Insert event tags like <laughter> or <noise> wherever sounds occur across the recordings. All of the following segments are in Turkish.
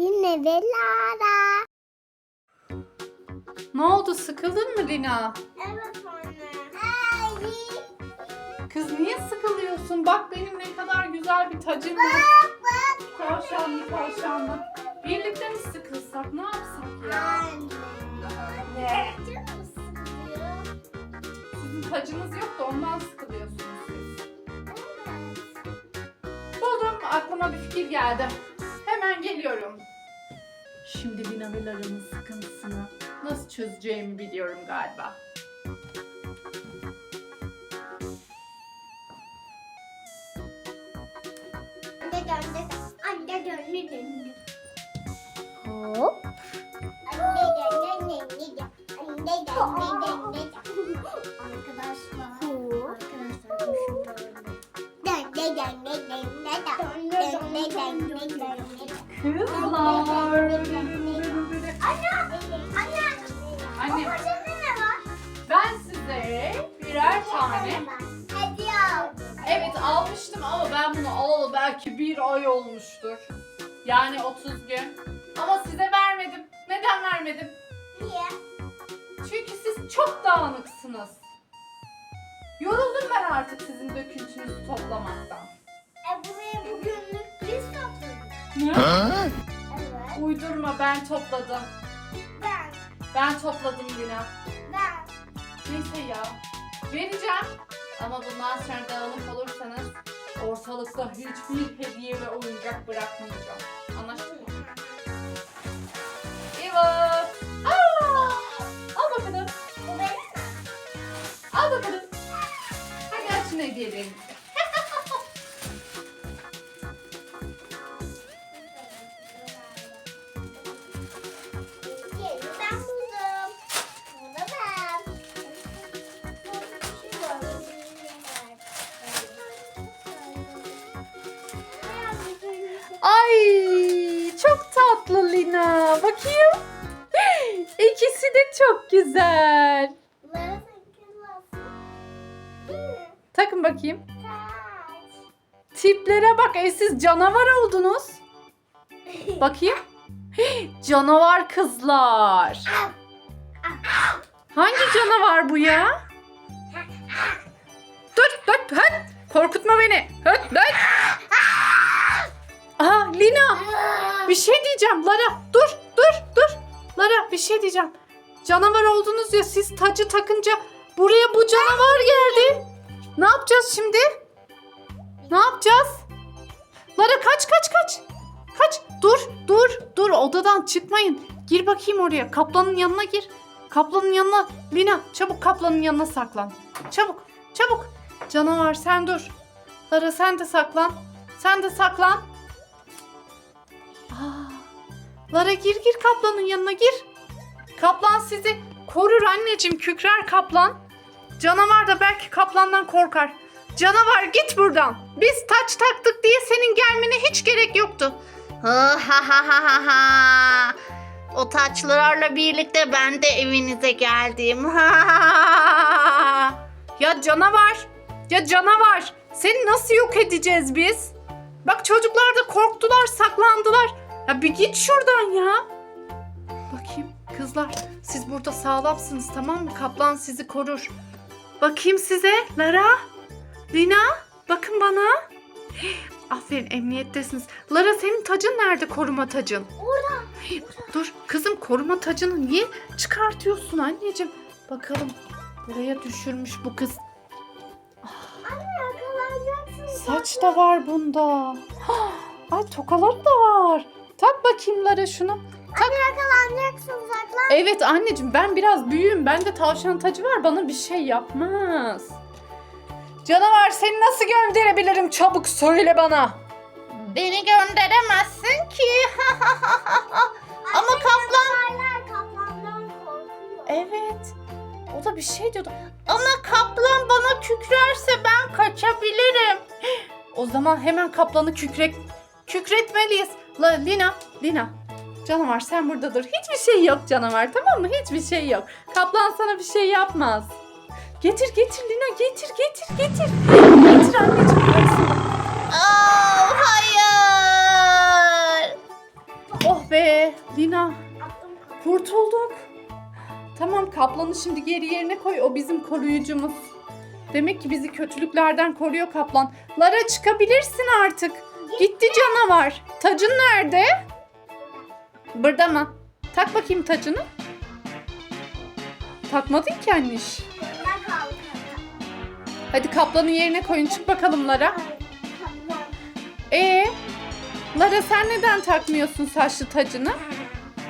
Yine ve Lara. Ne oldu sıkıldın mı Lina? Evet anne. Hayır. Kız niye sıkılıyorsun? Bak benim ne kadar güzel bir tacım var. Bak bak. Tavşanlı tavşanlı. Birlikte mi sıkılsak ne yapsak ya? Anne. Canım sıkılıyor. Sizin tacınız yok da ondan sıkılıyorsunuz siz. Buldum aklıma bir fikir geldi. Hemen geliyorum. Şimdi Lina ve Lara'nın sıkıntısını nasıl çözeceğimi biliyorum galiba. Anne döndü. Anne döndü döndü. Hop. Kızlar. Anne. Anne. Anne. O poşette ne var? Ben size birer tane Hediye aldım. Evet almıştım ama ben bunu alalı belki bir ay olmuştur. Yani 30 gün. Ama size vermedim. Neden vermedim? Niye? Çünkü siz çok dağınıksınız. Yoruldum ben artık sizin döküntünüzü toplamaktan. E buraya bugünlük biz topladık. Ne? Evet. Uydurma ben topladım. Ben. Ben topladım Lina. Ben. Neyse ya. Vereceğim. Ama bundan sonra dağınık olursanız ortalıkta hiçbir hediye ve oyuncak bırakmayacağım. Anlaştık mı? Evet. Aa! Al bakalım. Bu benim. Al bakalım. Hadi açın hediyelerinizi. Yeni çok güzel. Takın bakayım. Tiplere bak. E siz canavar oldunuz. <laughs> Bakayım. Canavar kızlar. Hangi canavar bu ya? Dur, dur, höt. Korkutma beni. Höt, höt. Aha, Lina. Bir şey diyeceğim Lara. Dur, dur, dur. Lara bir şey diyeceğim. Canavar oldunuz ya siz tacı takınca buraya bu canavar geldi. Ne yapacağız şimdi? Ne yapacağız? Lara kaç kaç kaç. Kaç. Dur dur dur odadan çıkmayın. Gir bakayım oraya. Kaplanın yanına gir. Kaplanın yanına. Lina çabuk kaplanın yanına saklan. Çabuk çabuk. Canavar sen dur. Lara sen de saklan. Sen de saklan. Aa, Lara gir gir kaplanın yanına gir. Kaplan sizi korur anneciğim kükrer kaplan. Canavar da belki kaplandan korkar. Canavar git buradan. Biz taç taktık diye senin gelmene hiç gerek yoktu. Ha ha ha ha ha. O taçlarla birlikte ben de evinize geldim. Ya canavar. Ya canavar. Seni nasıl yok edeceğiz biz? Bak çocuklar da korktular, saklandılar. Ya bir git şuradan ya. Kızlar siz burada sağlamsınız tamam mı? Kaplan sizi korur. Bakayım size Lara. Lina bakın bana. <gasps> Aferin emniyettesiniz. Lara senin tacın nerede koruma tacın? Orada. Dur kızım koruma tacını niye çıkartıyorsun anneciğim? Bakalım buraya düşürmüş bu kız. Anne yakalanacaksın. Saç da var bunda. <gasps> Ay tokaları da var. Tak bakayım Lara şunu. Anne yakalanacaksın saklan. Evet anneciğim ben biraz büyüğüm. Bende tavşan tacı var. Bana bir şey yapmaz. Canavar seni nasıl gönderebilirim? Çabuk söyle bana. Beni gönderemezsin ki. <laughs> Ama kaplan Kaplanlar kaplandan korkuyor. Evet. O da bir şey diyordu. ama kaplan bana kükrerse ben kaçabilirim. <gasps> O zaman hemen kaplanı kükrek kükretmeliyiz. La, Lina, Lina. Canavar sen burada dur. Hiçbir şey yok canavar tamam mı? Hiçbir şey yok. Kaplan sana bir şey yapmaz. Getir getir Lina getir getir getir. Getir anneciğim. Oh, hayır. Oh be Lina kurtulduk. Tamam kaplanı şimdi geri yerine koy. O bizim koruyucumuz. Demek ki bizi kötülüklerden koruyor kaplan. Lara çıkabilirsin artık. Gitti canavar. Tacın nerede? Burada mı? Tak bakayım tacını. Takmadın ki anniş. Hadi kaplanın yerine koyun. Çık bakalım Lara. Ee, Lara sen neden takmıyorsun saçlı tacını?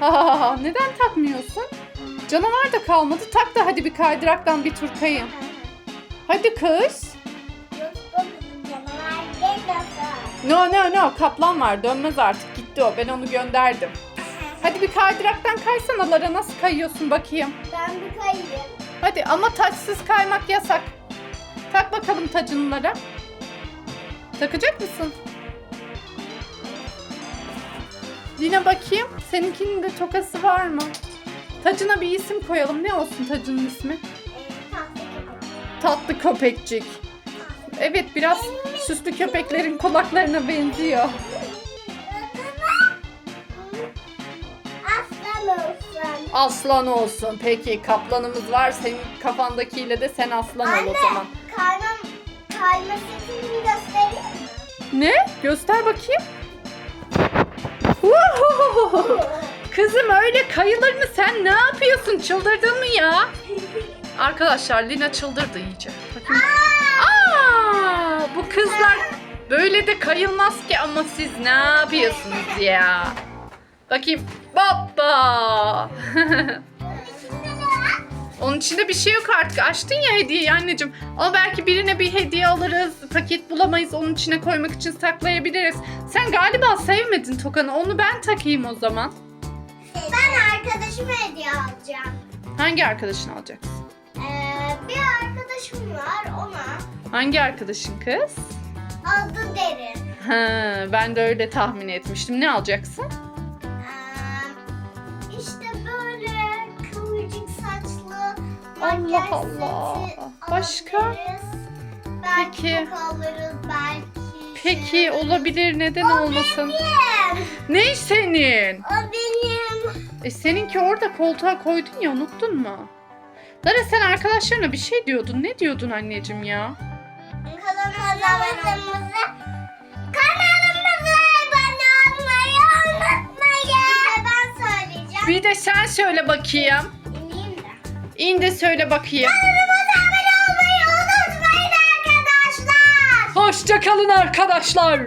Ha, neden takmıyorsun? Canavar da kalmadı. Tak da hadi bir kaydıraktan bir tur kayın. Hadi kız. No no no kaplan var dönmez artık gitti o ben onu gönderdim. Hadi bir kaydıraktan kaysana Lara nasıl kayıyorsun bakayım. Ben bir kayayım. Hadi ama taçsız kaymak yasak. Tak bakalım tacını Lara. Takacak mısın? Yine bakayım. Seninkinin de tokası var mı? Tacına bir isim koyalım. Ne olsun tacının ismi? Tatlı köpekçik. Evet biraz süslü köpeklerin kulaklarına benziyor. Aslan olsun. Peki kaplanımız var. Senin kafandakiyle de sen aslan ol o zaman. Karnım kayma sesini göstereyim mi? Ne? Göster bakayım. Kızım öyle kayılır mı? Sen ne yapıyorsun? Çıldırdın mı ya? Arkadaşlar Lina çıldırdı iyice. Bakın. Aa, bu kızlar böyle de kayılmaz ki ama siz ne yapıyorsunuz ya? Bakayım. Baba. <laughs> Onun içinde bir şey yok artık. Açtın ya hediyeyi anneciğim. Ama belki birine bir hediye alırız. Paket bulamayız. Onun içine koymak için saklayabiliriz. Sen galiba sevmedin Tokan'ı. Onu ben takayım o zaman. Ben arkadaşıma hediye alacağım. Hangi arkadaşın alacaksın? Ee, bir arkadaşım var ona. Hangi arkadaşın kız? Adı Derin. Ha, ben de öyle tahmin etmiştim. Ne alacaksın? Allah Allah. Başka? Belki Peki. belki. Peki şey- olabilir. Neden O olmasın? benim. Ne senin? O benim. E seninki orada koltuğa koydun ya unuttun mu? Lara sen arkadaşlarına bir şey diyordun. Ne diyordun anneciğim ya? Kanalımızı kanalımıza abone olmayı unutmayın. Ben söyleyeceğim. Bir de sen söyle bakayım. İn de söyle bakayım. Kanalımıza abone olmayı unutmayın arkadaşlar. Hoşça kalın arkadaşlar.